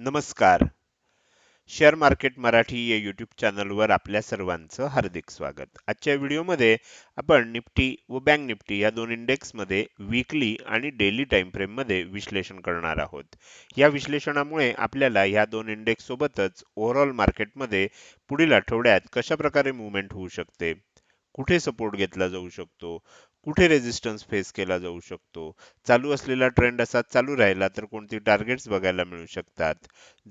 नमस्कार. Share market Marathi या YouTube चॅनलवर आपल्या सर्वांचं हार्दिक स्वागत. आजच्या व्हिडिओमध्ये आपण निफ्टी व बँक निफ्टी या दोन इंडेक्समध्ये वीकली आणि डेली टाइम फ्रेममध्ये विश्लेषण करणार आहोत. या विश्लेषणामुळे आपल्याला या दोन इंडेक्स सोबतच ओव्हरऑल मार्केटमध्ये पुढील आठवड्यात कशा प्रकारे मुवमेंट होऊ शकते? कुठे सपोर्ट घेतला जाऊ शकतो? कुठे रेझिस्टन्स फेस केला जाऊ शकतो? चालू असलेला ट्रेंड असा चालू राहिला तर कोणती टार्गेट्स बघायला मिळू शकतात?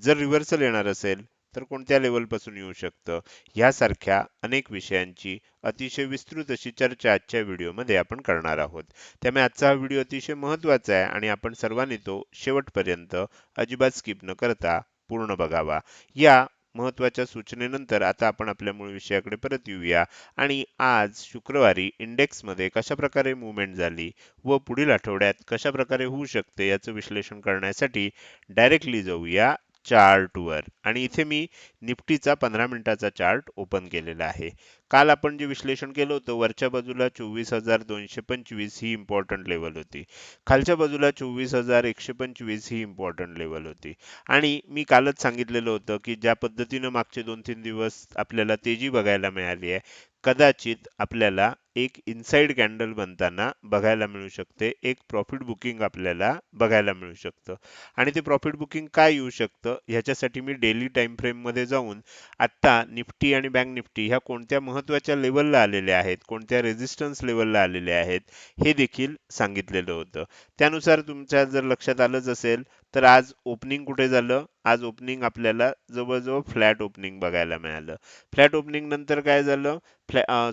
जर रिव्हर्सल येणार असेल तर कोणत्या लेवलपासून येऊ शकतं? यासारख्या अनेक विषयांची अतिशय विस्तृत अशी चर्चा आजच्या व्हिडिओमध्ये आपण करणार आहोत. त्यामुळे आजचा हा व्हिडिओ अतिशय महत्त्वाचा आहे आणि आपण सर्वांनी तो शेवटपर्यंत अजिबात स्किप न करता पूर्ण बघावा. या महत्त्वाच्या सूचनेनंतर आता आपण आपल्या मूळ विषयाकडे परत येऊया. आणि आज शुक्रवारी इंडेक्समध्ये कशा प्रकारे मुवमेंट झाली व पुढील आठवड्यात कशा प्रकारे होऊ शकते याचं विश्लेषण करण्यासाठी डायरेक्टली जाऊया चार्टवर आणि इथे मी निफ्टीचा पंधरा मिनिटाचा चार्ट ओपन केलेला आहे. काल आपण जे विश्लेषण केलं होतं वरच्या बाजूला चोवीस हजार दोनशे पंचवीस ही इम्पॉर्टंट लेवल होती. खालच्या बाजूला चोवीस हजार एकशे पंचवीस ही इम्पॉर्टंट लेवल होती. आणि मी कालच सांगितलेलं होतं की ज्या पद्धतीनं मागचे दोन तीन दिवस आपल्याला तेजी बघायला मिळाली आहे कदाचित आपल्याला एक इनसाइड कॅन्डल बनताना बघायला मिळू शकते. एक प्रॉफिट बुकिंग आपल्याला बघायला मिळू शकतं. आणि ते प्रॉफिट बुकिंग काय येऊ शकतं? ह्याच्यासाठी मी डेली टाइम फ्रेममध्ये जाऊन आता निफ्टी आणि बँक निफ्टी ह्या कोणत्या महत्त्वाच्या लेवलला आलेल्या आहेत? कोणत्या रेजिस्टन्स लेवलला आलेल्या आहेत? हे देखील सांगितलेलं होतं. त्यानुसार तुमच्या जर लक्षात आलंच असेल तर आज ओपनिंग कुठे झालं? आज ओपनिंग आपल्याला जवळजवळ फ्लॅट ओपनिंग बघायला मिळालं. फ्लॅट ओपनिंग नंतर काय झालं?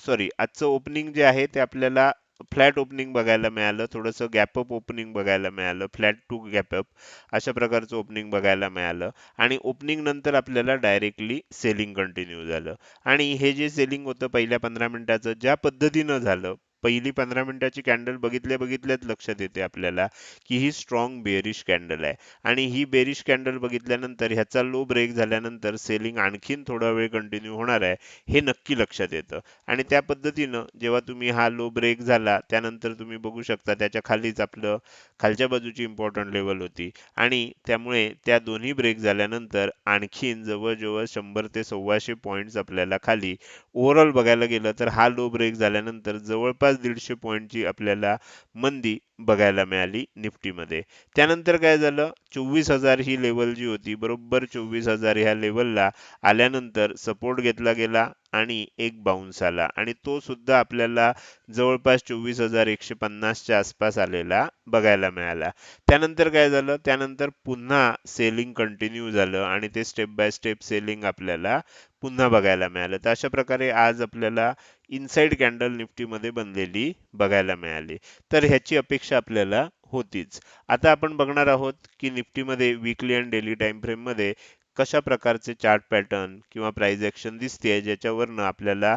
सॉरी आजचं ओपनिंग जे आहे ते आपल्याला फ्लॅट ओपनिंग बघायला मिळालं थोडंसं गॅपअप ओपनिंग बघायला मिळालं फ्लॅट टू गॅपअप अशा प्रकारचं ओपनिंग बघायला मिळालं आणि ओपनिंग नंतर आपल्याला डायरेक्टली सेलिंग कंटिन्यू झालं. आणि हे जे सेलिंग होतं पहिल्या पंधरा मिनिटाचं ज्या पद्धतीनं झालं पहिली पंधरा मिनिटाची कॅन्डल बघितल्या बघितल्याच लक्षात येते आपल्याला की ही स्ट्रॉंग बेरिश कॅन्डल आहे. आणि ही बेरिश कॅन्डल बघितल्यानंतर ह्याचा लो ब्रेक झाल्यानंतर सेलिंग आणखीन थोडा वेळ कंटिन्यू होणार आहे हे नक्की लक्षात येतं. आणि त्या पद्धतीनं जेव्हा तुम्ही हा लो ब्रेक झाला त्यानंतर तुम्ही बघू शकता त्याच्या खालीच आपलं खालच्या बाजूची इम्पॉर्टंट लेवल होती. आणि त्यामुळे त्या दोन्ही ब्रेक झाल्यानंतर आणखीन जवळजवळ शंभर ते सव्वाशे पॉईंट्स आपल्याला खाली ओव्हरऑल बघायला गेलं तर हा लो ब्रेक झाल्यानंतर जवळपास दीडशे पॉईंटची आपल्याला मंदी बघायला मिळाली निफ्टीमध्ये. त्यानंतर काय झालं? चोवीस हजार ही लेवल जी होती बरोबर चोवीस हजार ह्या लेवलला आल्यानंतर सपोर्ट घेतला गेला आणि एक बाउन्स आला. आणि तो सुद्धा आपल्याला जवळपास चोवीस हजार एकशे पन्नासच्या आसपास आलेला बघायला मिळाला. त्यानंतर काय झालं? त्यानंतर पुन्हा सेलिंग कंटिन्यू झालं आणि ते स्टेप बाय स्टेप सेलिंग आपल्याला पुन्हा बघायला मिळालं. तर अशा प्रकारे आज आपल्याला इनसाइड कॅन्डल निफ्टीमध्ये बनलेली बघायला मिळाली. तर ह्याची अपेक्षा आपल्याला होतीच. आता आपण बघणार आहोत की निफ्टीमध्ये विकली अँड डेली टाइम फ्रेममध्ये कशा प्रकारचे चार्ट पॅटर्न किंवा प्राइस ऍक्शन दिसते ज्याच्यावरनं आपल्याला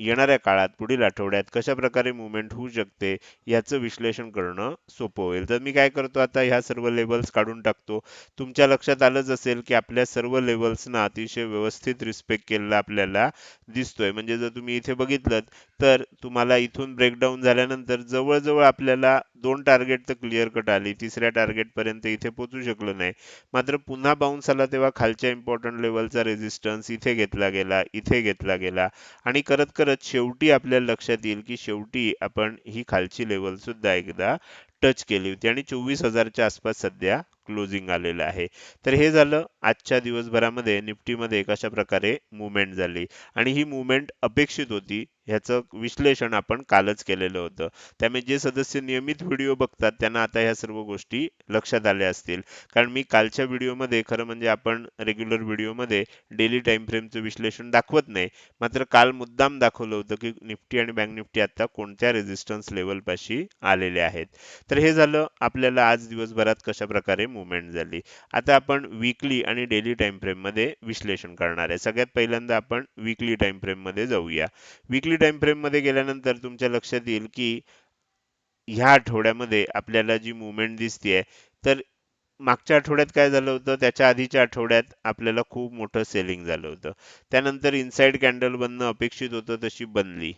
येणाऱ्या काळात पुढील आठवड्यात कशा प्रकारे मुवमेंट होऊ शकते याचं विश्लेषण करणं सोपं होईल. तर मी काय करतो आता ह्या सर्व लेवल्स काढून टाकतो. तुमच्या लक्षात आलंच असेल की आपल्या सर्व लेवल्सना अतिशय व्यवस्थित रिस्पेक्ट केलेला आपल्याला दिसतोय. म्हणजे जर तुम्ही इथे बघितलं तर तुम्हाला इथून ब्रेकडाऊन झाल्यानंतर जवळजवळ आपल्याला दोन टार्गेट तर क्लिअर कट आली. तिसऱ्या टार्गेटपर्यंत इथे पोचू शकलो नाही. मात्र पुन्हा बाउन्स आला तेव्हा खालच्या इम्पॉर्टंट लेवलचा रेजिस्टन्स इथे घेतला गेला इथे घेतला गेला. आणि करत करत शेवटी आपल्याला लक्षात येईल की शेवटी आपण ही खालची लेवल सुद्धा एकदा टच केली होती. आणि चोवीस हजारच्या आसपास सध्या क्लोजिंग आलेलं आहे. तर हे झालं आजच्या दिवसभरामध्ये निफ्टीमध्ये कशा प्रकारे मुवमेंट झाली आणि ही मुवमेंट अपेक्षित होती ह्याचं विश्लेषण आपण कालच केलेलं होतं. त्यामुळे जे सदस्य नियमित व्हिडिओ बघतात त्यांना आता ह्या सर्व गोष्टी लक्षात आल्या असतील. कारण मी कालच्या व्हिडिओमध्ये खरं म्हणजे आपण रेग्युलर व्हिडिओमध्ये डेली टाइम फ्रेमचं विश्लेषण दाखवत नाही. मात्र काल मुद्दाम दाखवलं होतं की निफ्टी आणि बँक निफ्टी आता कोणत्या रेझिस्टन्स लेवल पाशी आलेले आहेत. तर हे झालं आपल्याला आज दिवसभरात कशा प्रकारे मुवमेंट झाली. आता आपण वीकली आणि डेली टाइम फ्रेममध्ये विश्लेषण करणार आहे. सगळ्यात पहिल्यांदा आपण वीकली टाइम फ्रेममध्ये जाऊया. वीकली टाइम फ्रेममध्ये गेल्यानंतर तुमच्या लक्षात येईल की ह्या आठवड्यामध्ये आपल्याला जी मुवमेंट दिसते तर मागच्या आठवड्यात काय झालं होतं? त्याच्या आधीच्या आठवड्यात आपल्याला खूप मोठं सेलिंग झालं होतं. त्यानंतर इनसाइड कॅन्डल बनणं अपेक्षित होतं तशी बनली.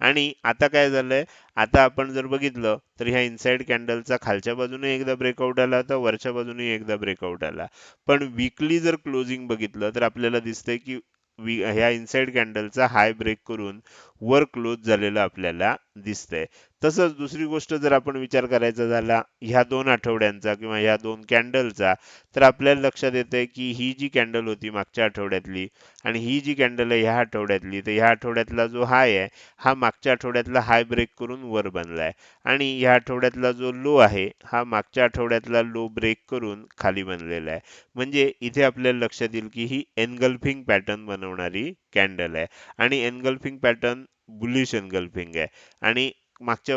आणि आता काय झालंय? आता आपण जर बघितलं तर ह्या इनसाइड कॅन्डलचा खालच्या बाजूने एकदा ब्रेकआउट आला तर वरच्या बाजूने एकदा ब्रेकआउट आला. पण विकली जर क्लोजिंग बघितलं तर आपल्याला दिसतंय की ह्या इनसाइड कॅन्डलचा हाय ब्रेक करून वर क्लोज झालेला आपल्याला दिसतंय. तसंच दुसरी गोष्ट जर आपण विचार करायचा झाला ह्या दोन आठवड्यांचा किंवा ह्या दोन कॅन्डलचा तर आपल्याला लक्षात येतंय की ही जी कॅन्डल होती मागच्या आठवड्यातली आणि ही जी कॅन्डल आहे ह्या आठवड्यातली तर ह्या आठवड्यातला जो हाय आहे हा मागच्या आठवड्यातला हाय ब्रेक करून वर बनलाय आणि ह्या आठवड्यातला जो लो आहे हा मागच्या आठवड्यातला लो ब्रेक करून खाली बनलेला आहे. म्हणजे इथे आपल्याला लक्षात येईल की ही एनगल्फिंग पॅटर्न बनवणारी कॅन्डल आहे आणि एनगल्फिंग पॅटर्न बुलिश एनगल्फिंग आहे आणि मागच्या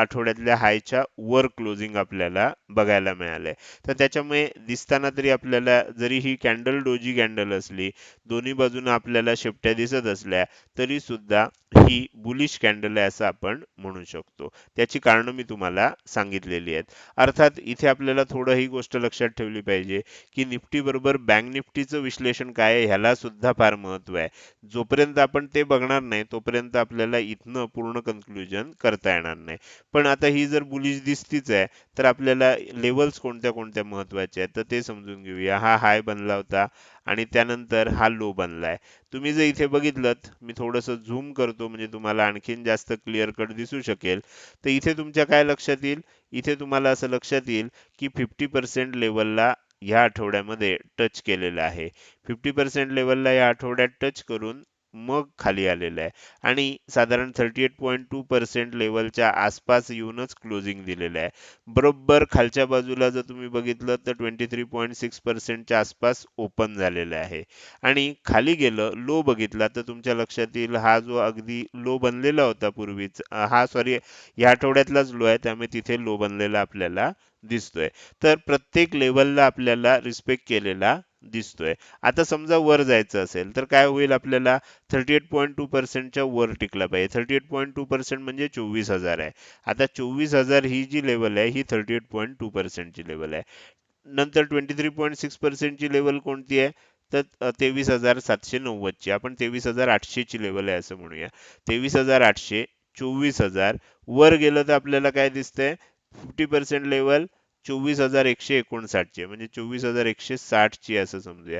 आठवड्यातल्या हायच्या वर क्लोजिंग आपल्याला बघायला मिळालंय. तर त्याच्यामुळे दिसताना तरी आपल्याला जरी ही कॅन्डल डोजी कॅन्डल असली दोन्ही बाजूने आपल्याला शेपट्या दिसत असल्या तरी सुद्धा ही बुलिश कॅन्डल आहे असं आपण म्हणू शकतो. त्याची कारणं मी तुम्हाला सांगितलेली आहेत. अर्थात इथे आपल्याला थोडं ही गोष्ट लक्षात ठेवली पाहिजे की निफ्टी बरोबर बँक निफ्टीचं विश्लेषण काय आहे ह्याला सुद्धा फार महत्त्व आहे. जोपर्यंत आपण ते बघणार नाही तोपर्यंत आपल्याला इथनं पूर्ण कन्क्लुजन करता येणार नाही. पण आता ही जर बुलिश दिसतीच आहे तर आपल्याला लेवल्स कोणत्या कोणत्या महत्त्वाच्या आहेत तर ते समजून घेऊया. हा हाय बनला होता. आणि त्यानंतर हा लो बनलाय. तुम्ही जर इथे बघितलं मी थोडंसं झूम करतो म्हणजे तुम्हाला आणखीन जास्त क्लिअर कट दिसू शकेल. तर इथे तुमच्या काय लक्षात येईल? इथे तुम्हाला असं लक्षात येईल की फिफ्टी पर्सेंट लेवलला ह्या आठवड्यामध्ये टच केलेलं आहे. फिफ्टी पर्सेंट लेवलला या आठवड्यात टच करून मग खाली आलेलं आहे. आणि साधारण thirty eight point two percent लेवलच्या आसपास येऊनच क्लोजिंग दिलेलं आहे. बरोबर खालच्या बाजूला जर तुम्ही बघितलं तर ट्वेंटी थ्री पॉईंट सिक्स पर्सेंटच्या आसपास ओपन झालेलं आहे. आणि खाली गेलं लो बघितला तर तुमच्या लक्षात येईल हा जो अगदी लो बनलेला होता पूर्वीच हा सॉरी या आठवड्यातलाच लो आहे त्यामुळे तिथे लो बनलेला आपल्याला दिसतोय. तर प्रत्येक लेवलला आपल्याला रिस्पेक्ट केलेला दिसतोय. आता समजा वर जायचं असेल तर काय होईल आपल्याला? थर्टी एट पॉईंट टू पर्सेंटच्या वर टिकला पाहिजे. Thirty eight point two percent म्हणजे चोवीस हजार आहे. आता चोवीस हजार ही जी लेवल आहे ही थर्टी एट पॉईंट टू पर्सेंटची लेवल आहे. नंतर ट्वेंटी थ्री पॉईंट सिक्स पर्सेंटची लेवल कोणती आहे? तर तेवीस हजार सातशे नव्वदची. आपण तेवीस हजार आठशेची लेवल आहे असं म्हणूया. तेवीस हजार आठशे चोवीस हजार. वर गेलं तर आपल्याला काय दिसतंय? फिफ्टी पर्सेंट लेवल चोवीस हजार एकशे एकोणसाठची म्हणजे चोवीस हजार एकशे साठची असं समजूया.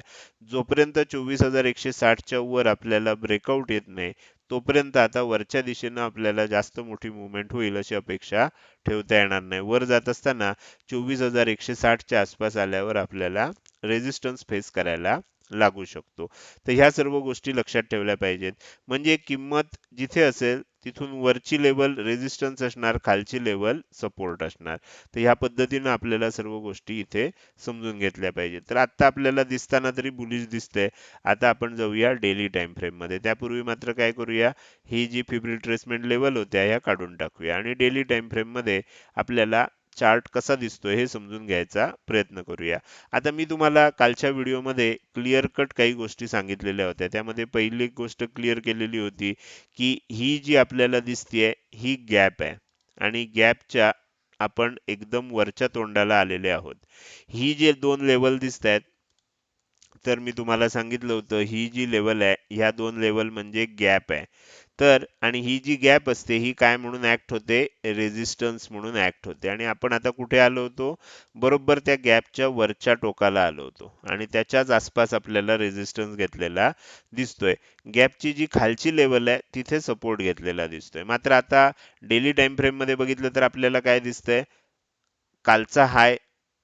जोपर्यंत चोवीस हजार एकशे साठच्या वर आपल्याला ब्रेकआउट येत नाही तोपर्यंत आता वरच्या दिशेनं आपल्याला जास्त मोठी मुवमेंट होईल अशी अपेक्षा ठेवता येणार नाही. वर जात असताना चोवीस हजार एकशे साठच्या आसपास आल्यावर आपल्याला रेजिस्टन्स फेस करायला लागू शकतो. तर ह्या सर्व गोष्टी लक्षात ठेवल्या पाहिजेत. म्हणजे किंमत जिथे असेल तिथून वरची लेवल रेजिस्टन्स असणार खालची लेवल सपोर्ट असणार. तर ह्या पद्धतीनं आपल्याला सर्व गोष्टी इथे समजून घेतल्या पाहिजेत. तर आत्ता आपल्याला दिसताना तरी बुलिश दिसतंय. आता आपण जाऊया डेली टाइम फ्रेममध्ये त्यापूर्वी मात्र काय करूया? ही जी फिब रिट्रेसमेंट लेवल होत्या ह्या काढून टाकूया. आणि डेली टाइम फ्रेममध्ये आपल्याला चार्ट कसा दिसतोय हे समजून घ्यायचा प्रयत्न करूया. आता मी तुम्हाला कालच्या व्हिडिओमध्ये क्लिअर कट काही गोष्टी सांगितलेल्या होत्या. त्यामध्ये पहिली गोष्ट क्लिअर केलेली होती की ही जी आपल्याला दिसतीये ही गॅप आहे. आणि गॅपच्या आपण एकदम वरच्या तोंडाला आलेले आहोत. ही जे दोन लेवल दिसत आहेत तर मी तुम्हाला सांगितलं होतं ही जी लेवल आहे ह्या दोन लेवल म्हणजे गॅप आहे. तर आणि ही जी गॅप असते ही काय म्हणून ॲक्ट होते? रेझिस्टन्स म्हणून ॲक्ट होते. आणि आपण आता कुठे आलो होतो? बरोबर त्या गॅपच्या वरच्या टोकाला आलो होतो. आणि त्याच्याच आसपास आपल्याला रेझिस्टन्स घेतलेला दिसतोय. गॅपची जी खालची लेवल आहे तिथे सपोर्ट घेतलेला दिसतोय. मात्र आता डेली टाइम फ्रेममध्ये बघितलं तर आपल्याला काय दिसतंय? कालचा हाय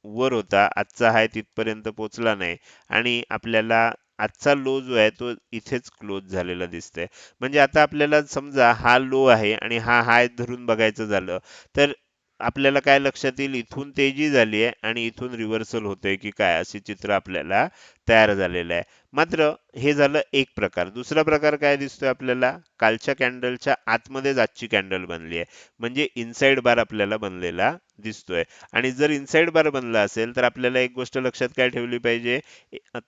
वर होता आजचा हाय तिथपर्यंत पोहोचला नाही. आणि आपल्याला आजचा लो जो आहे तो इथेच क्लोज झालेला दिसतोय. म्हणजे आता आपल्याला समजा हा लो आहे आणि हा हाय धरून बघायचं झालं तर आपल्याला काय लक्षात येईल? इथून तेजी झाली आहे आणि इथून रिव्हर्सल होतंय की काय असे चित्र आपल्याला तयार झालेलं आहे. मात्र हे झालं एक प्रकार. दुसरा प्रकार काय दिसतोय आपल्याला? कालच्या कॅन्डलच्या आतमध्येच आजची कॅन्डल बनली आहे. म्हणजे इनसाइड बार आपल्याला बनलेला दिसतोय. आणि जर इनसाइड बार बनला असेल तर आपल्याला एक गोष्ट लक्षात काय ठेवली पाहिजे?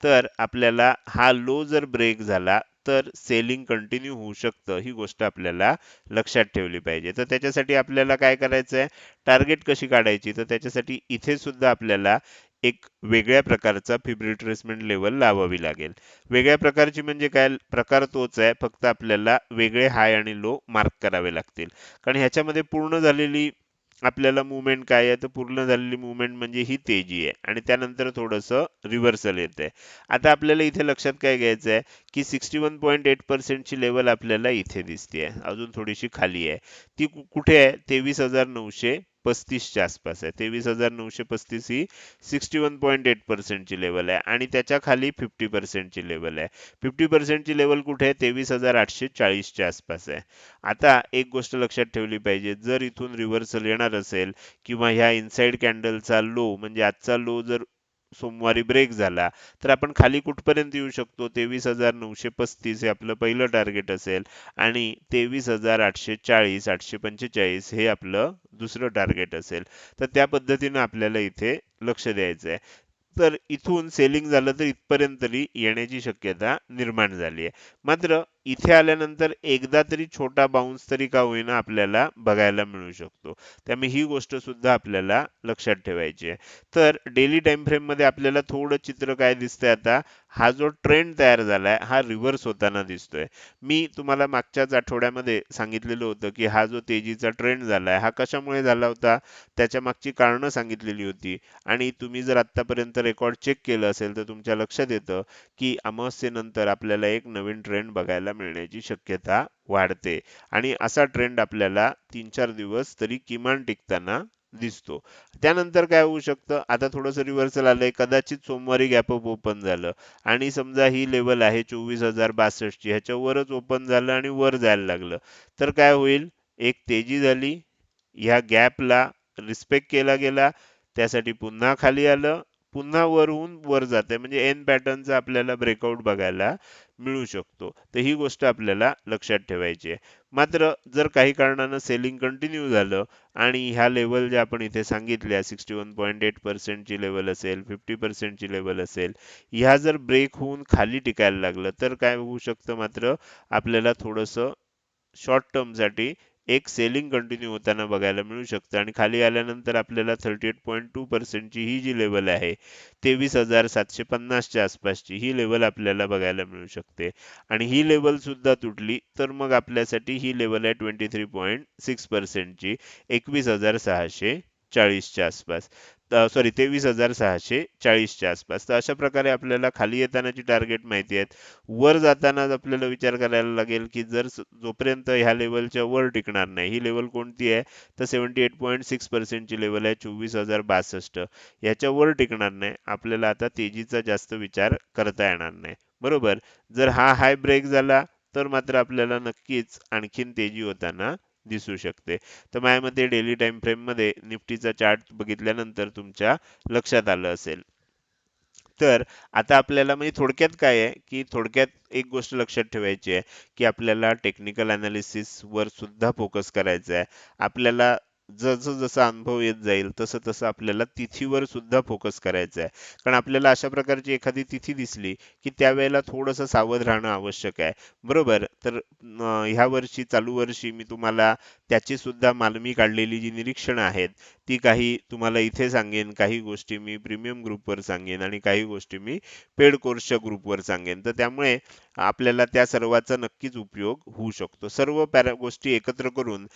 तर आपल्याला हा लो जर ब्रेक झाला तर सेलिंग कंटिन्यू होऊ शकतं ही गोष्ट आपल्याला लक्षात ठेवली पाहिजे. तर त्याच्यासाठी आपल्याला काय करायचं आहे टार्गेट कशी काढायची? तर त्याच्यासाठी इथे सुद्धा आपल्याला एक वेगळ्या प्रकारचा फिब रिट्रेसमेंट लेवल लावावी लागेल. वेगळ्या प्रकारची म्हणजे काय? प्रकार तोच आहे फक्त आपल्याला वेगळे हाय आणि लो मार्क करावे लागतील. कारण ह्याच्यामध्ये पूर्ण झालेली आपल्याला मुवमेंट काय आहे? तर पूर्ण झालेली मुवमेंट म्हणजे ही तेजी आहे. आणि त्यानंतर थोडंसं रिव्हर्सल येत आहे आता आपल्याला इथे लक्षात काय घ्यायचं आहे? की सिक्स्टी वन पॉईंट एट पर्सेंटची लेवल आपल्याला इथे दिसते अजून थोडीशी खाली आहे. ती कुठे आहे? तेवीस हजार नऊशे पस्तीसच्या आसपास आहे. तेवीस हजार नऊशे पस्तीस ही सिक्स्टी वन पॉईंट एट पर्सेंटची लेवल आहे आणि त्याच्याखाली फिफ्टी पर्सेंटची लेवल आहे. फिफ्टी पर्सेंटची लेवल कुठे आहे? तेवीस हजार आठशे चाळीसच्या आसपास आहे. आता एक गोष्ट लक्षात ठेवली पाहिजे. जर इथून रिव्हर्सल येणार असेल किंवा ह्या इनसाइड कॅन्डलचा लो म्हणजे आजचा लो जर सोमवारी ब्रेक झाला तर आपण खाली कुठपर्यंत येऊ शकतो? तेवीस हजार नऊशे पस्तीस हे आपलं पहिलं टार्गेट असेल आणि तेवीस हजार आठशे चाळीस आठशे पंचेचाळीस हे आपलं दुसरं टार्गेट असेल. तर त्या पद्धतीनं आपल्याला इथे लक्ष द्यायचं आहे तर इथून सेलिंग झालं तर इथपर्यंत तरी येण्याची शक्यता निर्माण झाली आहे. मात्र इथे आल्यानंतर एकदा तरी छोटा बाउन्स तरी का होईना आपल्याला बघायला मिळू शकतो. त्यामुळे ही गोष्ट सुद्धा आपल्याला लक्षात ठेवायची आहे. तर डेली टाइम फ्रेममध्ये आपल्याला थोडं चित्र काय दिसतंय आता? हा जो ट्रेंड तयार झाला आहे हा रिव्हर्स होताना दिसतोय. मी तुम्हाला मागच्याच आठवड्यामध्ये सांगितलेलं होतं की हा जो तेजीचा ट्रेंड झाला आहे हा कशामुळे झाला होता? त्याच्या मागची कारणं सांगितलेली होती. आणि तुम्ही जर आत्तापर्यंत रेकॉर्ड चेक केलं असेल तर तुमच्या लक्षात येतं की अमावस्येनंतर आपल्याला एक नवीन ट्रेंड बघायला मिळण्याची शक्यता वाढते. आणि असा ट्रेंड आपल्याला तीन चार दिवस तरी किमान टिकताना दिसतो. त्यानंतर काय होऊ शकतं? आता थोडंसं रिव्हर्सल आलंय. कदाचित सोमवारी गॅप अप ओपन झालं. आणि समजा ही लेवल आहे चोवीस हजार बासष्टची. ह्याच्यावरच ओपन झालं आणि वर जायला लागलं. तर काय होईल? एक तेजी झाली. ह्या गॅपला रिस्पेक्ट केला गेला. त्यासाठी पुन्हा खाली आलं. पुन्हा वरून वर जाते. म्हणजे एन पॅटर्नचा आपल्याला ब्रेकआउट बघायला मिळू शकतो. तर ही गोष्ट आपल्याला लक्षात ठेवायची आहे. मात्र जर काही कारणानं सेलिंग कंटिन्यू झालं आणि ह्या लेवल ज्या आपण इथे सांगितल्या सिक्स्टी वन पॉईंट एट पर्सेंटची लेवल असेल फिफ्टी पर्सेंटची लेवल असेल ह्या जर ब्रेक होऊन खाली टिकायला लागलं तर काय होऊ शकतं मात्र आपल्याला थोडंसं शॉर्ट टर्मसाठी एक सेलिंग कंटिन्यू होताना बघायला मिळू शकतं. आणि खाली आल्यानंतर आपल्याला थर्टी एट पॉईंट टू पर्सेंटची ही जी लेवल आहे तेवीस हजार सातशे पन्नासच्या आसपासची ही लेवल आपल्याला बघायला मिळू शकते. आणि ही लेवल सुद्धा तुटली तर मग आपल्यासाठी ही लेवल आहे ट्वेंटी थ्री पॉईंट सिक्स पर्सेंटची एकवीस हजार सहाशे चाळीसच्या आसपास. सॉरी तेवीस हजार सहाशे चाळीसच्या आसपास. तर अशा प्रकारे आपल्याला खाली येतानाची टार्गेट माहिती आहेत. वर जातानाच आपल्याला विचार करायला लागेल की जर जोपर्यंत ह्या लेवलच्या वर टिकणार नाही ही लेवल कोणती आहे? तर सेवन्टी एट पॉईंट सिक्स पर्सेंटची लेवल आहे चोवीस हजार बासष्ट. ह्याच्या वर टिकणार नाही. आपल्याला आता तेजीचा जास्त विचार करता येणार नाही. बरोबर? जर हा हाय ब्रेक झाला तर मात्र आपल्याला नक्कीच आणखीन तेजी होताना दिसू शकते. तर माझ्या मते डेली टाइम फ्रेममध्ये निफ्टीचा चार्ट बघितल्यानंतर तुमच्या लक्षात आलं असेल. तर आता आपल्याला म्हणजे थोडक्यात काय आहे? की थोडक्यात एक गोष्ट लक्षात ठेवायची आहे की आपल्याला टेक्निकल अनालिसिसवर सुद्धा फोकस करायचा आहे. आपल्याला जसं जसा अनुभव येत जाईल तसं तसं आपल्याला तिथीवर सुद्धा फोकस करायचा आहे. कारण आपल्याला अशा प्रकारची एखादी तिथी दिसली की त्यावेळेला थोडंसं सावध राहणं आवश्यक आहे. बरोबर? तर ह्या वर्षी चालू वर्षी मी तुम्हाला त्याची सुद्धा मालमी काढलेली जी निरीक्षणं आहेत ती काही तुम्हाला इथे सांगेन काही गोष्टी मी प्रीमियम ग्रुपवर सांगेन आणि काही गोष्टी मी पेड कोर्सच्या ग्रुपवर सांगेन. तर त्यामुळे आपल्याला त्या सर्वाचा नक्कीच उपयोग होऊ शकतो. सर्व पॅरा गोष्टी एकत्र करून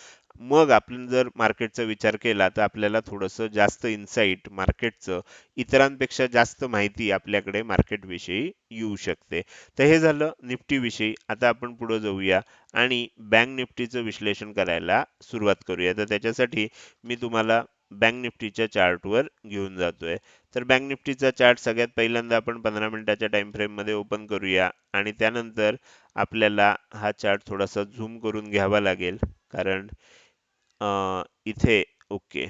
मग आपण जर मार्केटचा विचार केला तर आपल्याला थोडंसं जास्त इन्साईट मार्केटचं इतरांपेक्षा जास्त माहिती आपल्याकडे मार्केट विषयी येऊ शकते. तर हे झालं निफ्टी विषयी आता आपण पुढे जाऊया. आणि बँक निफ्टीचं विश्लेषण करायला सुरुवात करूया. तर त्याच्यासाठी मी तुम्हाला बँक निफ्टीच्या चार्टवर घेऊन जातोय. तर बँक निफ्टीचा चार्ट सगळ्यात पहिल्यांदा आपण पंधरा मिनिटाच्या टाइम फ्रेममध्ये ओपन करूया आणि त्यानंतर आपल्याला हा चार्ट थोडासा झूम करून घ्यावा लागेल. कारण इथे ओके.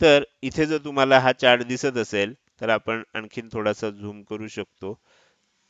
तर इथे जर तुम्हाला हा चार्ट दिसत असेल तर आपण आणखीन थोडासा झूम करू शकतो.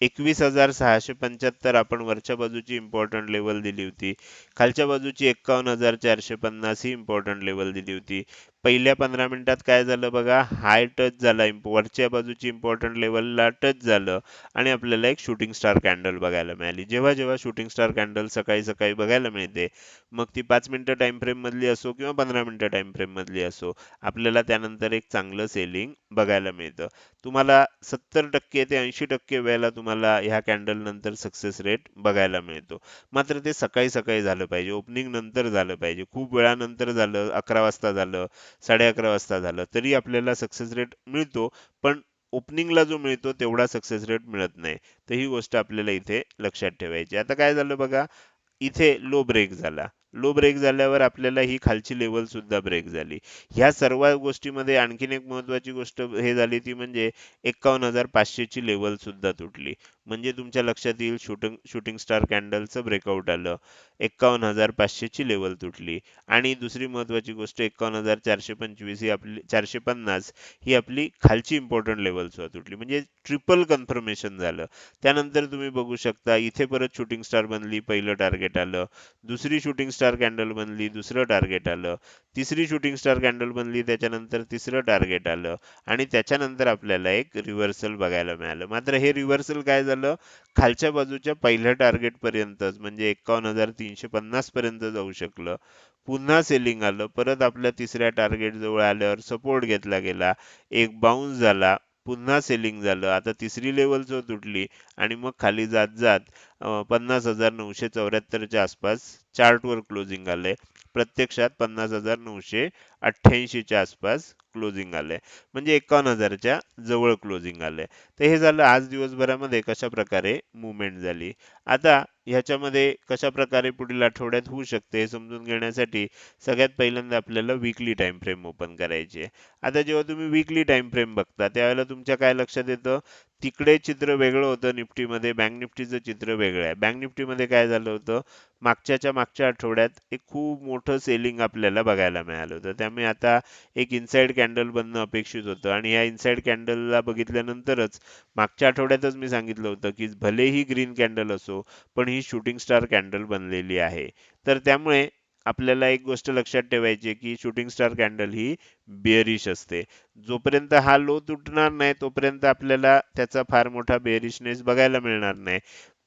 एकवीस हजार सहाशे पंच्याहत्तर आपण वरच्या बाजूची इम्पॉर्टंट लेवल दिली होती. खालच्या बाजूची एक्कावन्न हजार चारशे पन्नास ही इम्पॉर्टंट लेवल दिली होती. पहिल्या पंधरा मिनिटात काय झालं बघा? हाय टच झाला. इम्प- वरच्या बाजूची इम्पॉर्टंट लेवलला टच झालं. आणि आपल्याला एक शूटिंग स्टार कॅन्डल बघायला मिळाली. जेव्हा जेव्हा शूटिंग स्टार कॅन्डल सकाळी सकाळी बघायला मिळते मग ती पाच मिनिटं टाइम फ्रेम मधली असो किंवा पंधरा मिनिटं टाइम फ्रेम मधली असो आपल्याला त्यानंतर एक चांगलं सेलिंग बघायला मिळतं. तुम्हाला सत्तर टक्के ते ऐंशी टक्के वेळेला तुम्हाला ह्या कॅन्डल नंतर सक्सेस रेट बघायला मिळतो. मात्र ते सकाळी सकाळी झालं पाहिजे. ओपनिंग नंतर झालं पाहिजे. खूप वेळानंतर झालं. अकरा वाजता झालं. साडे अकरा वाजता झालं. तरी आपल्याला सक्सेस रेट मिळतो पण ओपनिंगला जो मिळतो तेवढा सक्सेस रेट मिळत नाही. तर ही गोष्ट आपल्याला इथे लक्षात ठेवायची आता काय झालं बघा इथे लो ब्रेक झाला. लो ब्रेक झाल्यावर आपल्याला ही खालची लेवल सुद्धा ब्रेक झाली. ह्या सर्व गोष्टीमध्ये आणखीन एक महत्वाची गोष्ट हे झाली ती म्हणजे एक्कावन्न हजार पाचशेची लेवल सुद्धा तुटली. म्हणजे तुमच्या लक्षात येईल शूटिंग शूटिंग स्टार कॅन्डलचं ब्रेकआउट आलं. एक्कावन्न हजार पाचशेची लेवल तुटली. आणि दुसरी महत्वाची गोष्ट एक्कावन्न हजार चारशे पंचवीस ही आपली चारशे पन्नास ही आपली खालची इम्पॉर्टंट लेवल सुद्धा तुटली. म्हणजे ट्रिपल कन्फर्मेशन झालं. त्यानंतर तुम्ही बघू शकता इथे परत शूटिंग स्टार बनली पहिलं टार्गेट आलं. दुसरी शूटिंग स्टार कॅन्डल बनली दुसरं टार्गेट आलं. तिसरी शूटिंग स्टार कॅन्डल बनली त्याच्यानंतर तिसरं टार्गेट आलं. आणि त्याच्यानंतर आपल्याला एक रिव्हर्सल बघायला मिळालं. मात्र हे रिव्हर्सल काय झालं? खालच्या बाजूच्या पहिल्या टार्गेट पर्यंतच म्हणजे एकावन्न हजार तीनशे पन्नास पर्यंत जाऊ शकलं. पुन्हा सेलिंग आलं. परत आपल्या तिसऱ्या टार्गेट जवळ आल्यावर सपोर्ट घेतला गेला. एक बाउन्स झाला. पुन्हा सेलिंग झालं. आता तिसरी लेवल जो तुटली आणि मग खाली जात जात पन्नास हजार नऊशे चौऱ्याहत्तरच्या आसपास चार्टवर क्लोजिंग आलंय. प्रत्यक्षात पन्नास हजार नऊशे अठ्ठ्याऐंशीच्या आसपास क्लोजिंग आलंय. म्हणजे एकावन्न हजारच्या जवळ क्लोजिंग आलंय. तर हे झालं आज दिवसभरामध्ये कशा प्रकारे मुवमेंट झाली. आता ह्याच्यामध्ये कशा प्रकारे पुढील आठवड्यात होऊ शकते हे समजून घेण्यासाठी सगळ्यात पहिल्यांदा आपल्याला विकली टाइम फ्रेम ओपन करायची आहे. आता जेव्हा तुम्ही वीकली टाइम फ्रेम बघता त्यावेळेला तुमच्या काय लक्षात येतं? तिकडे चित्र वेगळं होतं निफ्टीमध्ये बँक निफ्टीचं चित्र वेगळं आहे. बँक निफ्टीमध्ये काय झालं होतं मागच्याच्या मागच्या आठवड्यात एक खूप मोठं सेलिंग आपल्याला बघायला मिळालं होतं. त्यामुळे आता एक इनसाइड कॅन्डल बनणं अपेक्षित होतं आणि या इनसाइड कॅन्डलला बघितल्यानंतरच मागच्या आठवड्यातच मी सांगितलं होतं की भलेही ग्रीन कॅन्डल असो पण ही शूटिंग स्टार कॅन्डल बनलेली आहे. तर त्यामुळे आपल्याला एक गोष्ट लक्षात ठेवायची की शूटिंग स्टार कॅन्डल ही बेअरिश असते. जोपर्यंत हा लो तुटणार नाही तोपर्यंत आपल्याला त्याचा फार मोठा बेअरिशनेस बघायला मिळणार नाही.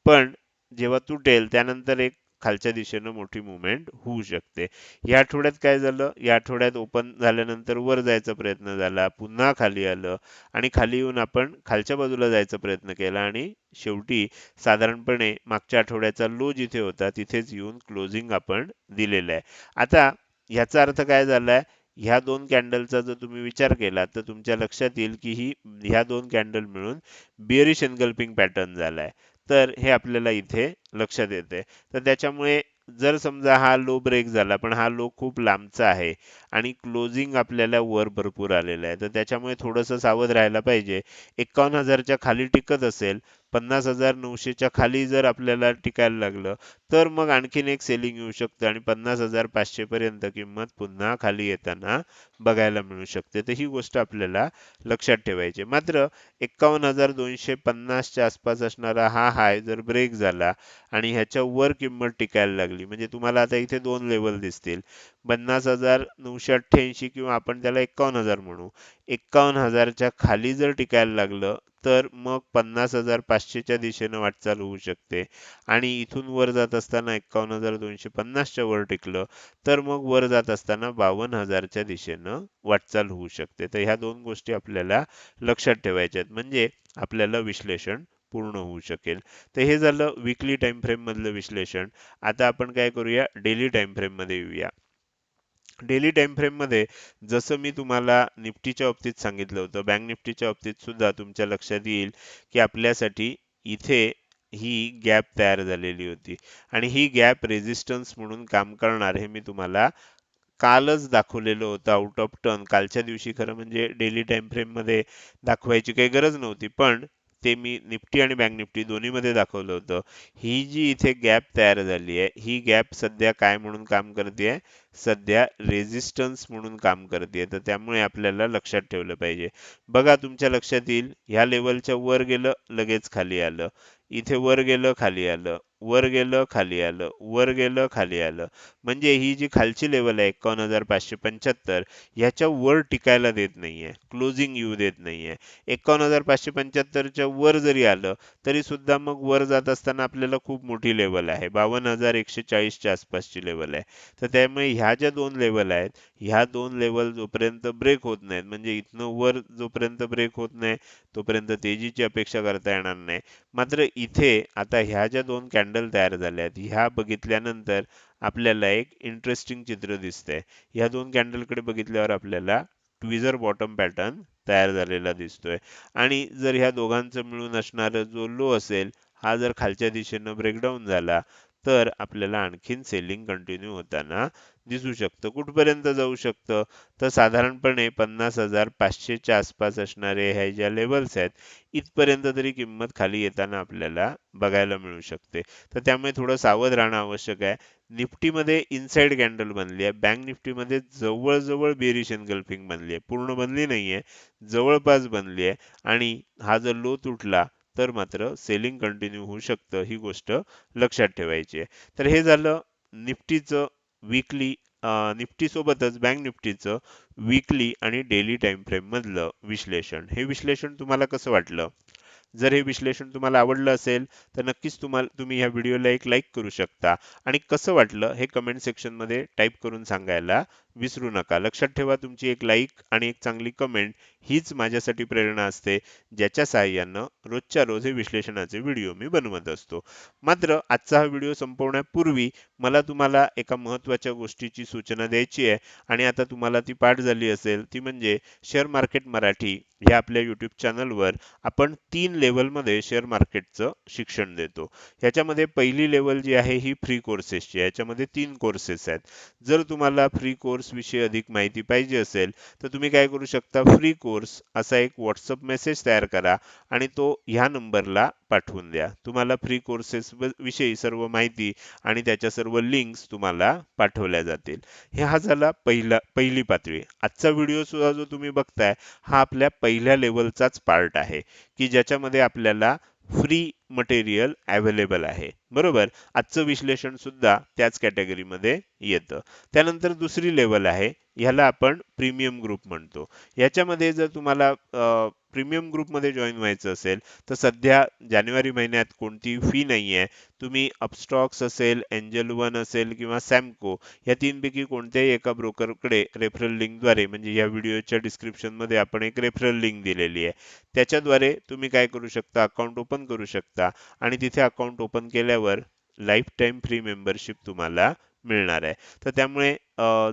पण जेव्हा तुटेल त्यानंतर एक खालच्या दिशेनं मोठी मुवमेंट होऊ शकते. या आठवड्यात काय झालं? या आठवड्यात ओपन झाल्यानंतर वर जायचा प्रयत्न झाला पुन्हा खाली आलं आणि खाली येऊन आपण खालच्या बाजूला जायचा प्रयत्न केला आणि शेवटी साधारणपणे मागच्या आठवड्याचा लो जिथे होता तिथेच येऊन क्लोजिंग आपण दिलेलं आहे. आता ह्याचा अर्थ काय झालाय? ह्या दोन कॅन्डलचा जर तुम्ही विचार केला तर तुमच्या लक्षात येईल की ही ह्या दोन कॅन्डल मिळून बिअरिश एनगल्पिंग पॅटर्न झालाय. तर हे आपल्याला इथे लक्षात येते. तर त्याच्यामुळे जर समजा हा लो ब्रेक झाला पण हा लो खूप लांबचा आहे आणि क्लोजिंग आपल्याला वर भरपूर आलेलं आहे. तर त्याच्यामुळे थोडंसं सावध राहायला पाहिजे. एकावन्न हजारच्या खाली टिकत असेल पन्नास हजार नऊशेच्या खाली जर आपल्याला टिकायला लागलं तर मग आणखीन एक सेलिंग येऊ शकतं आणि पन्नास हजार पाचशे पर्यंत किंमत पुन्हा खाली येताना बघायला मिळू शकते. तर ही गोष्ट आपल्याला लक्षात ठेवायची मात्र एक्कावन्न हजार दोनशे पन्नासच्या आसपास असणारा हा हाय जर ब्रेक झाला आणि ह्याच्या वर किंमत टिकायला लागली म्हणजे तुम्हाला आता इथे दोन लेवल दिसतील. पन्नास हजार नऊशे अठ्ठ्याऐंशी किंवा आपण त्याला एकावन्न हजार म्हणू. एकावन्न हजारच्या खाली जर टिकायला लागलं तर मग पन्नास हजार पाचशेच्या दिशेनं वाटचाल होऊ शकते. आणि इथून वर जात असताना एकावन्न हजार दोनशे पन्नासच्या वर टिकलं तर मग वर जात असताना बावन्न हजारच्या दिशेनं वाटचाल होऊ शकते. तर ह्या दोन गोष्टी आपल्याला लक्षात ठेवायच्या आहेत. म्हणजे आपल्याला विश्लेषण पूर्ण होऊ शकेल. तर हे झालं विकली टाइम फ्रेम मधलं विश्लेषण. आता आपण काय करूया? डेली टाइम फ्रेममध्ये येऊया. डेली टाइम फ्रेममध्ये जसं मी तुम्हाला निफ्टीच्या बाबतीत सांगितलं होतं बँक निफ्टीच्या बाबतीत सुद्धा तुमच्या लक्षात येईल की आपल्यासाठी इथे ही गॅप तयार झालेली होती. आणि ही गॅप रेझिस्टन्स म्हणून काम करणार हे मी तुम्हाला कालच दाखवलेलं होतं आउट ऑफ टर्न कालच्या दिवशी खरं म्हणजे डेली टाइम फ्रेममध्ये दाखवायची काही गरज नव्हती पण ते मी निफ्टी आणि बँक निफ्टी दोन्हीमध्ये दाखवलं होतं. ही जी इथे गॅप तयार झाली आहे ही गॅप सध्या काय म्हणून काम करते सध्या रेझिस्टन्स म्हणून काम करते तर त्यामुळे आपल्याला लक्षात ठेवलं पाहिजे. बघा तुमच्या लक्षात येईल ह्या लेवलच्या वर गेलं लगेच खाली आलं. इथे वर गेलं खाली आलं. वर गेलं खाली आलं वर गेलं खाली आलं. म्हणजे ही जी खालची लेवल आहे एकावन्न हजार पाचशे पंच्याहत्तर ह्याच्या वर टिकायला देत नाहीये. क्लोजिंग येऊ देत नाहीये. एकावन्न हजार पाचशे पंच्याहत्तरच्या वर जरी आलं तरी सुद्धा मग वर जात असताना आपल्याला खूप मोठी लेवल आहे. बावन्न हजार एकशे चाळीसच्या आसपासची लेवल आहे. तर त्यामुळे ह्या ज्या दोन लेवल आहेत ह्या दोन लेवल जोपर्यंत ब्रेक होत नाहीत म्हणजे इथनं वर जोपर्यंत ब्रेक होत नाही तोपर्यंत तेजीची अपेक्षा करता येणार नाही. मात्र इथे आता ह्या ज्या दोन कॅन्डल तयार झाल्या आहेत. ह्या बघितल्यानंतर आपल्याला एक इंटरेस्टिंग चित्र दिसतंय. ह्या दोन कॅन्डलकडे बघितल्यावर आपल्याला ट्विझर बॉटम पॅटर्न तयार झालेला दिसतोय. आणि जर ह्या दोघांचं मिळून असणारा जो लो असेल हा जर खालच्या दिशेनं ब्रेकडाऊन झाला तर आपल्याला आणखीन सेलिंग कंटिन्यू होताना दिसू शकतं. कुठपर्यंत जाऊ शकतं? तर साधारणपणे पन्नास हजार पाचशेच्या आसपास असणारे ह्या ज्या लेवल्स आहेत इथपर्यंत तरी किंमत खाली येताना आपल्याला बघायला मिळू शकते. तर त्यामुळे थोडं सावध राहणं आवश्यक आहे. निफ्टीमध्ये इनसाइड कॅन्डल बनली आहे. बँक निफ्टीमध्ये जवळजवळ बेरिश एनगल्फिंग बनली आहे. पूर्ण बनली नाहीये. जवळपास बनली आहे. आणि हा जर लो तुटला तर मात्र सेलिंग कंटिन्यू होऊ शकतं ही गोष्ट लक्षात ठेवायची आहे. तर हे झालं निफ्टीचं विकली निफ्टी सोबतच बँक निफ्टीचं विकली आणि डेली टाइम फ्रेम मधलं विश्लेषण. हे विश्लेषण तुम्हाला कसं वाटलं? जर हे विश्लेषण तुम्हाला आवडलं असेल तर नक्कीच तुम्हाला तुम्ही ह्या व्हिडिओला एक लाईक करू शकता. आणि कसं वाटलं हे कमेंट सेक्शनमध्ये टाईप करून सांगायला विसरू नका. लक्षात ठेवा तुमची एक लाईक आणि एक चांगली कमेंट हीच माझ्यासाठी प्रेरणा असते ज्याच्या सहाय्यानं रोजच्या रोज हे विश्लेषणाचे व्हिडिओ मी बनवत असतो. मात्र आजचा हा व्हिडिओ संपवण्यापूर्वी मला तुम्हाला एका महत्त्वाच्या गोष्टीची सूचना द्यायची आहे आणि आता तुम्हाला ती पाठ झाली असेल ती म्हणजे शेअर मार्केट मराठी ह्या आपल्या यूट्यूब चॅनलवर आपण तीन लेवलमध्ये शेअर मार्केटचं शिक्षण देतो. ह्याच्यामध्ये पहिली लेवल जी आहे ही फ्री कोर्सेसची आहे. याच्यामध्ये तीन कोर्सेस आहेत. जर तुम्हाला फ्री कोर्स कोर्सविषयी अधिक माहिती पाहिजे असेल तर तुम्ही काय करू शकता? फ्री कोर्स असा एक व्हॉट्सअप मेसेज तयार करा आणि तो ह्या नंबरला पाठवून द्या. तुम्हाला फ्री कोर्सेस विषयी सर्व माहिती आणि त्याच्या सर्व लिंक्स तुम्हाला पाठवल्या जातील. हे हा झाला पहिला पहिली पातळी. आजचा व्हिडिओ सुद्धा जो तुम्ही बघताय हा आपल्या पहिल्या लेवलचाच पार्ट आहे की ज्याच्यामध्ये आपल्याला फ्री मटेरियल अवेलेबल आहे. बरोबर? आजचं विश्लेषण सुद्धा त्याच कॅटेगरीमध्ये येतं. त्यानंतर दुसरी लेवल आहे. ह्याला आपण प्रीमियम ग्रुप म्हणतो. याच्यामध्ये जर तुम्हाला प्रीमियम ग्रुपमध्ये जॉईन व्हायचं असेल तर सध्या जानेवारी महिन्यात कोणती फी नाही आहे तुम्ही अपस्टॉक्स असेल एंजल वन असेल किंवा सॅमको या तीनपैकी कोणत्याही एका ब्रोकरकडे रेफरल लिंकद्वारे म्हणजे या व्हिडिओच्या डिस्क्रिप्शनमध्ये आपण एक रेफरल लिंक दिलेली आहे. त्याच्याद्वारे तुम्ही काय करू शकता? अकाउंट ओपन करू शकता. आणि तिथे अकाउंट ओपन केल्यावर लाईफ टाईम फ्री मेंबरशिप तुम्हाला मिळणार आहे. तर त्यामुळे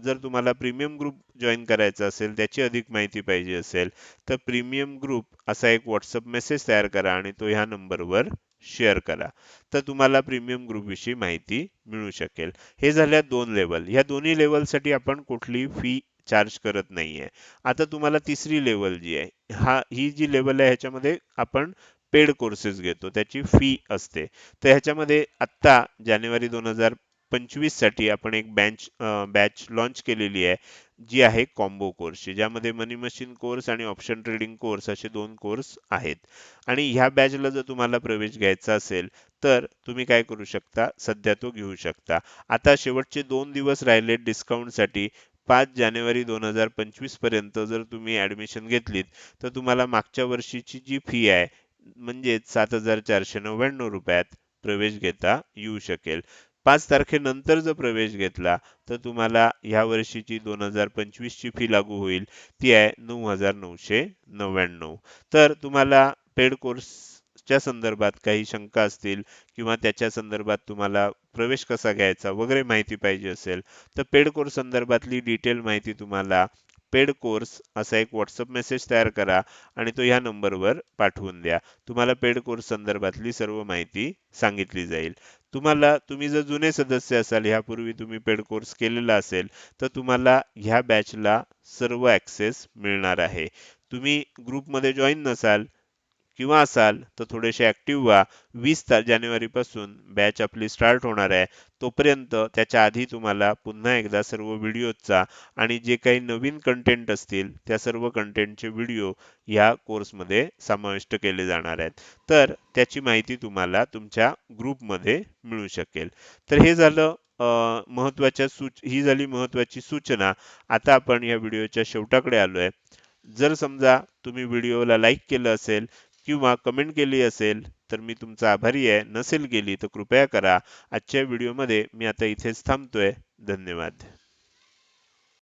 जर तुम्हाला प्रीमियम ग्रुप जॉईन करायचा असेल त्याची अधिक माहिती पाहिजे असेल तर प्रीमियम ग्रुप असा एक व्हॉट्सअप मेसेज तयार करा आणि तो ह्या नंबरवर शेअर करा. तर तुम्हाला प्रीमियम ग्रुप विषयी माहिती मिळू शकेल. हे झाल्या दोन लेवल ह्या दोन्ही लेवलसाठी आपण कुठली फी चार्ज करत नाहीये. आता तुम्हाला तिसरी लेवल जी आहे हा ही जी लेवल आहे ह्याच्यामध्ये आपण पेड कोर्सेस घेतो. त्याची फी असते. तर ह्याच्यामध्ये आत्ता जानेवारी दोन हजार पंचवीससाठी आपण एक बँच बॅच लॉन्च केलेली आहे जी आहे कॉम्बो कोर्सची ज्यामध्ये मनी मशीन कोर्स आणि ऑप्शन ट्रेडिंग कोर्स असे दोन कोर्स आहेत. आणि ह्या बॅचला जर तुम्हाला प्रवेश घ्यायचा असेल तर तुम्ही काय करू शकता? सध्या तो घेऊ शकता. आता शेवटचे दोन दिवस राहिले डिस्काउंटसाठी पाच जानेवारी दोन हजार पंचवीसपर्यंत जर तुम्ही ऍडमिशन घेतलीत तर तुम्हाला मागच्या वर्षीची जी फी आहे म्हणजेच सात हजार चारशे नव्याण्णव रुपयात प्रवेश घेता येऊ शकेल. पाच तारखेनंतर जर प्रवेश घेतला तर तुम्हाला ह्या वर्षीची दोन हजार पंचवीसची फी लागू होईल. ती आहे नऊ हजार नऊशे नव्याण्णव. तर तुम्हाला पेड कोर्स च्या संदर्भात काही शंका असतील किंवा त्याच्या संदर्भात तुम्हाला प्रवेश कसा घ्यायचा वगैरे माहिती पाहिजे असेल तर पेड कोर्स संदर्भातली डिटेल माहिती तुम्हाला पेड कोर्स असा एक व्हॉट्सअप मेसेज तयार करा आणि तो ह्या नंबरवर पाठवून द्या. तुम्हाला पेड कोर्स संदर्भातली सर्व माहिती सांगितली जाईल. तुम्हाला तुम्ही जर जुने सदस्य असाल ह्यापूर्वी तुम्ही पेड कोर्स केलेला असेल तर तुम्हाला ह्या बॅचला सर्व ऍक्सेस मिळणार आहे. तुम्ही ग्रुपमध्ये जॉईन नसाल किंवा असाल तर थोडेसे ॲक्टिव्ह व्हा. वीस जानेवारीपासून बॅच आपली स्टार्ट होणार आहे. तोपर्यंत त्याच्या आधी तुम्हाला पुन्हा एकदा सर्व व्हिडिओचा आणि जे काही नवीन कंटेंट असतील त्या सर्व कंटेंटचे व्हिडिओ या कोर्समध्ये समाविष्ट केले जाणार आहेत. तर त्याची माहिती तुम्हाला तुमच्या ग्रुपमध्ये मिळू शकेल. तर हे झालं महत्त्वाच्या सूच ही झाली महत्वाची सूचना. आता आपण या व्हिडिओच्या शेवटाकडे आलोय. जर समजा तुम्ही व्हिडिओला लाईक केलं असेल किंवा कमेंट केली असेल तर मी तुमचा आभारी आहे. नसेल केली तर कृपया करा. आजच्या व्हिडिओमध्ये मी आता इथेच थांबतोय. धन्यवाद.